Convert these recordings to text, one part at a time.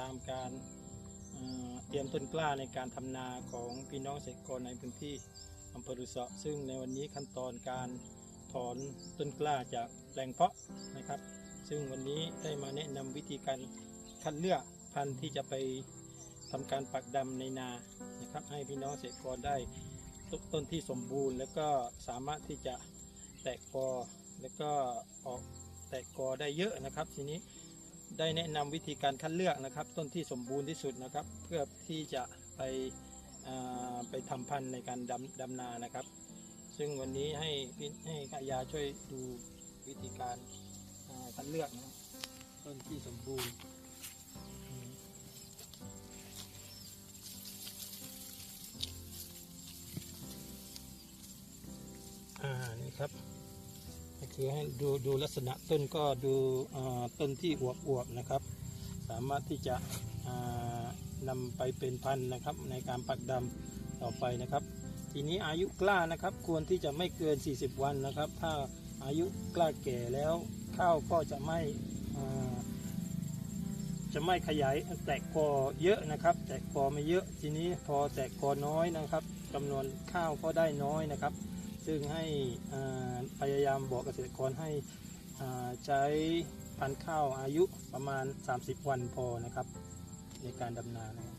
ตามการเตรียมต้นกล้าในการทำนาของพี่น้องเกษตรกรในพื้นที่อำเภอรุษะซึ่งในวันนี้ขั้นตอนการถอนต้นกล้าจากแปลงเพาะนะครับ ซึ่งวันนี้ได้มาแนะนำวิธีการคัดเลือกพันธุ์ที่จะไปทำการปักดำในนานะครับ ให้พี่น้องเกษตรกรได้ต้นที่สมบูรณ์ แล้วก็สามารถที่จะแตกกอแล้วก็ออกแตกกอได้เยอะนะครับ ทีนี้ ได้แนะนำวิธีการคัดเลือกนะครับ ต้นที่สมบูรณ์ที่สุดนะครับ เพื่อที่จะไปไปทำพันธุ์ในการดำดำนานะครับ ซึ่งวันนี้ให้ให้กายาช่วยดูวิธีการคัดเลือกนะต้นที่สมบูรณ์อืมอ่านี่ครับ ก็คือให้ดูดูลักษณะต้นก็ดูต้นที่อวบอวบๆนะครับ สามารถที่จะอ่านำไปเป็นพันธุ์นะครับ ในการปักดำต่อไปนะครับ ทีนี้อายุกล้านะครับ ควรที่จะไม่เกิน 40 วันนะครับ ถ้าอายุกล้าแก่แล้วข้าวก็จะไม่จะไม่ขยายแตกกอเยอะนะครับ แตกกอไม่เยอะทีนี้พอแตกกอน้อยนะครับจำนวนข้าวก็ได้น้อยนะครับ ซึ่งให้พยายามบอกเกษตรกรให้ใช้พันธุ์ข้าวอายุประมาณ 30 วันพอนะครับ ในการดำนานะครับ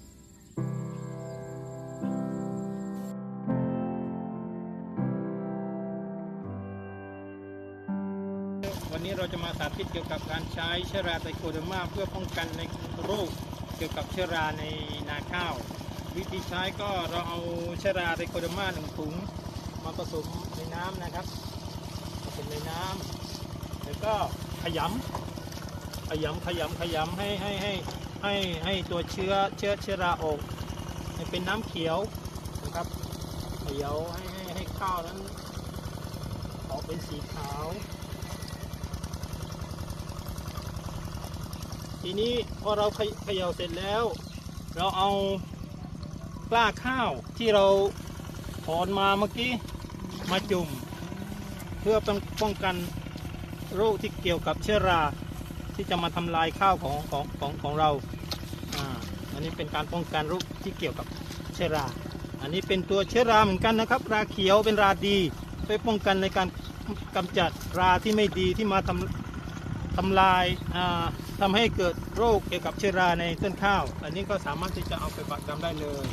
วันนี้เราจะมาสาธิตเกี่ยวกับการใช้เชื้อราไตโคเดอร์มาเพื่อป้องกันในโรคเกี่ยวกับเชื้อราในนาข้าว วิธีใช้ก็เราเอาเชื้อราไตโคเดอร์มาหนึ่งถุง มาผสมในน้ำนะครับผสมในน้ำแล้วก็ขยำขยำขยำขยำให้ให้ให้ให้ให้ตัวเชื้อเชื้อเชื้อราออกให้เป็นน้ำเขียวนะครับเขียาให้ให้ให้ข้าวนั้นออกเป็นสีขาว ทีนี้พอเราเขย่าเสร็จแล้ว เราเอากล้าข้าวที่เราถอนมาเมื่อกี้ มาจุ่ม เพื่อป้องป้องกันโรคที่เกี่ยวกับเชื้อรา ที่จะมาทำลายข้าวของของของของเราอ่าอันนี้เป็นการป้องกันโรคที่เกี่ยวกับเชื้อรา อันนี้เป็นตัวเชื้อราเหมือนกันนะครับ ราเขียวเป็นราดีไปป้องกันในการกำจัดราที่ไม่ดีที่มาทำทำลายอ่าทำให้เกิดโรคเกี่ยวกับเชื้อราในต้นข้าว อันนี้ก็สามารถที่จะเอาไปปักดำได้เลย